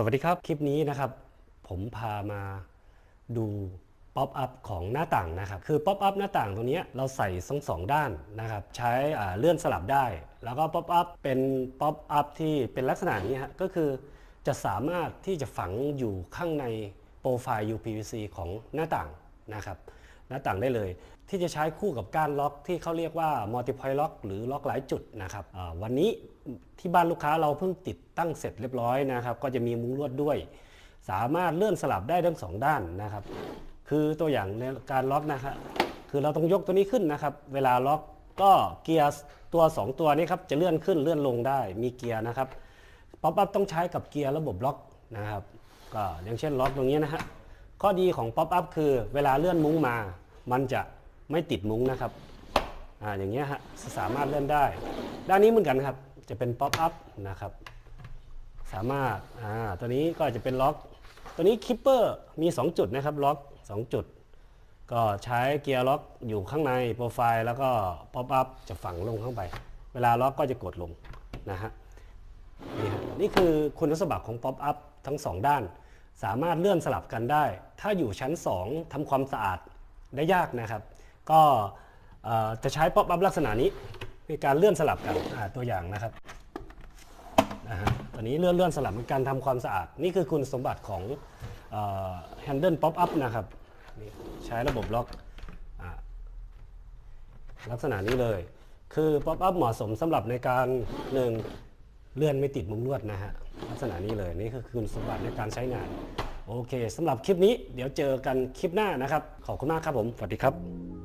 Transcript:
สวัสดีครับ คลิปนี้นะครับ ผมพามาดูป๊อปอัพของหน้าต่างนะครับ คือป๊อปอัพหน้าต่างตรงนี้เราใส่ทั้งสองด้านนะครับ ใช้เลื่อนสลับได้ แล้วก็ป๊อปอัพเป็นป๊อปอัพที่เป็นลักษณะนี้ฮะก็คือจะสามารถที่จะฝังอยู่ข้างในโปรไฟล์ UPVC ของหน้าต่างนะครับ หน้าต่างได้เลย ที่จะใช้คู่กับการล็อกที่เขาเรียกว่า multipoint lock หรือล็อกหลายจุดนะครับวันนี้ที่บ้านลูกค้าเราเพิ่งติดตั้งเสร็จเรียบร้อยนะครับ ก็จะมีมุ้งลวดด้วย สามารถเลื่อนสลับได้ทั้งสองด้านนะครับ คือตัวอย่างในการล็อกนะครับคือเราต้องยกตัวนี้ขึ้นนะครับ เวลาล็อกก็เกียร์ตัว 2 ตัวนี้ครับจะเลื่อนขึ้นเลื่อนลงได้มีเกียร์นะครับป๊อปอัพต้องใช้กับเกียร์ระบบล็อกนะครับ ก็อย่างเช่นล็อกตรงนี้นะฮะ ข้อดีของป๊อปอัพคือเวลาเลื่อนมุ้งมา มันจะไม่ติดมุ้งนะครับอ่าอย่างเงี้ยฮะสามารถเลื่อนได้ ด้านนี้เหมือนกันครับ จะเป็นป๊อปอัพนะครับ สามารถอ่าตัวนี้ก็จะเป็นล็อก ตัวนี้คิปเปอร์มี 2 จุดนะครับล็อก 2 จุด ก็ใช้เกียร์ล็อกอยู่ข้างในโปรไฟล์ แล้วก็ป๊อปอัพจะฝังลงข้างไป เวลาล็อกก็จะกดลงนะฮะนี่ฮะนี่คือคุณสมบัติของป๊อปอัพทั้ง 2 ด้าน สามารถเลื่อนสลับกันได้ ถ้าอยู่ชั้น 2ทำความสะอาดได้ยากนะครับ ก็จะใช้ป๊อปอัพลักษณะนี้ในการเลื่อนสลับกันตัวอย่างนะครับตัวนี้เลื่อนเลื่อนสลับเป็นการทำความสะอาด นี่คือคุณสมบัติของเอ่อ handle pop up นะครับ ใช้ระบบล็อกอลักษณะนี้เลย คือ pop up เหมาะสมสำหรับในการหนึ่ง เลื่อนไม่ติดมุมลวดนะฮะลักษณะนี้เลยนี่คือคุณสมบัติในการใช้งาน โอเคสำหรับคลิปนี้เดี๋ยวเจอกันคลิปหน้านะครับ ขอบคุณมากครับผมสวัสดีครับ